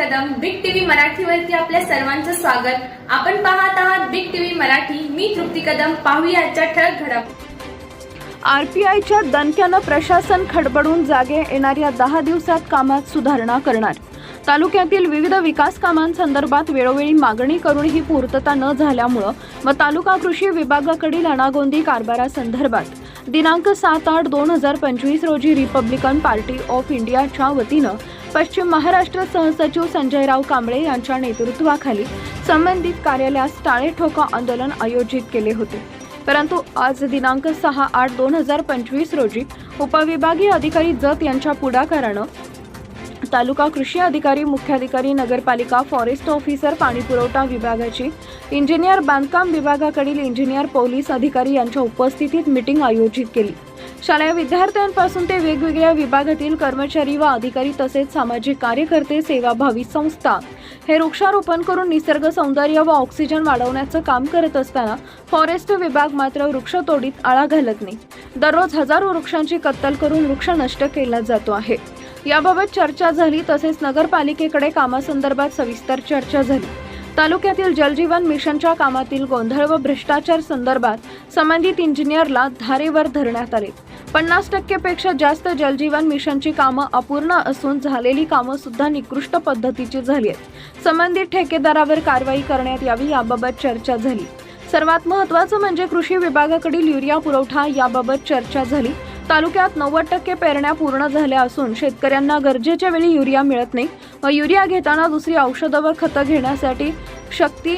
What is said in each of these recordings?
मराठीवरती आपल्या सर्वांचं स्वागत. आपण पाहत आहात बिग टीव्ही मराठी. मी तृप्ती कदम. पाहूया ठळक घडप. आरपीआयच्या दणक्यानं प्रशासन खडबडून जागे येणाऱ्या दहा दिवसात कामात सुधारणा करणार. तालुक्यातील विविध विकास कामांसंदर्भात वेळोवेळी मागणी करून ही पूर्तता न झाल्यामुळं व तालुका कृषी विभागाकडील अनागोंदी कारभारासंदर्भात दिनांक सात आठ दोन हजार पंचवीस रोजी रिपब्लिकन पार्टी ऑफ इंडियाच्या वतीनं पश्चिम महाराष्ट्र सहसचिव संजयराव कांबळे यांच्या नेतृत्वाखाली संबंधित कार्यालयास टाळे ठोका आंदोलन आयोजित केले होते. परंतु आज दिनांक सहा आठ दोन हजार पंचवीस रोजी उपविभागीय अधिकारी जत यांच्या पुढाकारानं तालुका कृषी अधिकारी मुख्याधिकारी नगरपालिका फॉरेस्ट ऑफिसर पाणीपुरवठा विभागाची इंजिनियर बांधकाम विभागाकडील इंजिनियर पोलीस अधिकारी यांच्या उपस्थितीत मिटिंग आयोजित केली. शालेय विद्यार्थ्यांपासून ते वेगवेगळ्या विभागातील कर्मचारी व अधिकारी तसेच सामाजिक कार्यकर्ते सेवाभावी संस्था. हे वृक्षारोपण करून निसर्ग सौंदर्य व ऑक्सिजन वाढवण्याचं काम करत असताना फॉरेस्ट विभाग मात्र वृक्षतोडीत आळा घालत नाही. दररोज हजारो वृक्षांची कत्तल करून वृक्ष नष्ट केला जातो आहे. याबाबत चर्चा झाली तसेच नगरपालिकेकडे कामासंदर्भात सविस्तर चर्चा झाली. तालुक्यातील जलजीवन मिशनच्या कामातील गोंधळ व भ्रष्टाचार संदर्भात संबंधित इंजिनियरला धारेवर धरण्यात आले. पन्नास टक्केपेक्षा जास्त जलजीवन मिशनची कामं अपूर्ण असून झालेली कामं सुद्धा निकृष्ट पद्धतीची झाली आहेत. संबंधित ठेकेदारावर कारवाई करण्यात यावी याबाबत चर्चा झाली. सर्वात महत्त्वाचं म्हणजे कृषी विभागाकडील युरिया पुरवठा याबाबत चर्चा झाली. तालुक्यात नव्वद टक्के पेरण्या पूर्ण झाल्या असून शेतकऱ्यांना गरजेच्या वेळी युरिया मिळत नाही. व युरिया घेताना दुसरी औषधं व खतं घेण्यासाठी शक्ती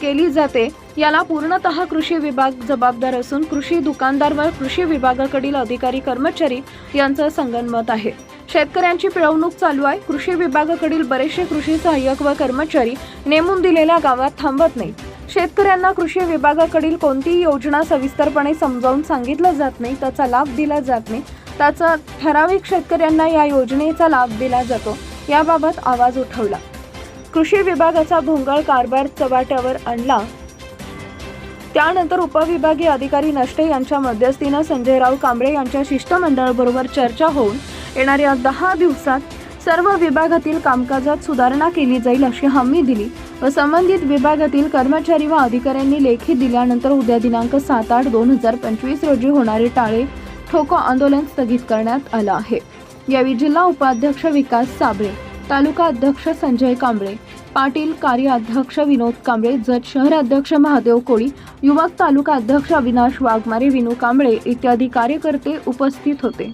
केली जाते. याला पूर्णतः कृषी विभाग जबाबदार असून कृषी दुकानदार व कृषी विभागाकडील अधिकारी कर्मचारी यांचं संगनमत आहे. शेतकऱ्यांची पिळवणूक चालू आहे. कृषी विभागाकडील बरेचसे कृषी सहाय्यक व कर्मचारी नेमून दिलेल्या गावात थांबत नाहीत. शेतकऱ्यांना कृषी विभागाकडील कोणतीही योजना सविस्तरपणे समजावून सांगितलं जात नाही त्याचा लाभ दिला जात नाही. त्याचा ठराविक शेतकऱ्यांना या योजनेचा लाभ दिला जातो. याबाबत आवाज उठवला. कृषी विभागाचा भोंगळ कारभार चव्हाट्यावर आणला. त्यानंतर उपविभागीय अधिकारी नष्टे यांच्या मध्यस्थीनं संजयराव कांबळे यांच्या शिष्टमंडळाबरोबर चर्चा होऊन येणाऱ्या दहा दिवसात सर्व विभागातील कामकाजात सुधारणा केली जाईल अशी हमी दिली. व संबंधित विभागातील कर्मचारी व अधिकाऱ्यांनी लेखी दिल्यानंतर उद्या दिनांक सात आठ दोन हजार पंचवीस रोजी होणारे टाळे ठोको आंदोलन स्थगित करण्यात आलं आहे. यावेळी जिल्हा उपाध्यक्ष विकास साबळे तालुका अध्यक्ष संजय कांबळे पाटील कार्याध्यक्ष विनोद कांबळे जत शहर अध्यक्ष महादेव कोळी युवक तालुका अध्यक्ष अविनाश वाघमारे विनू कांबळे इत्यादी कार्यकर्ते उपस्थित होते.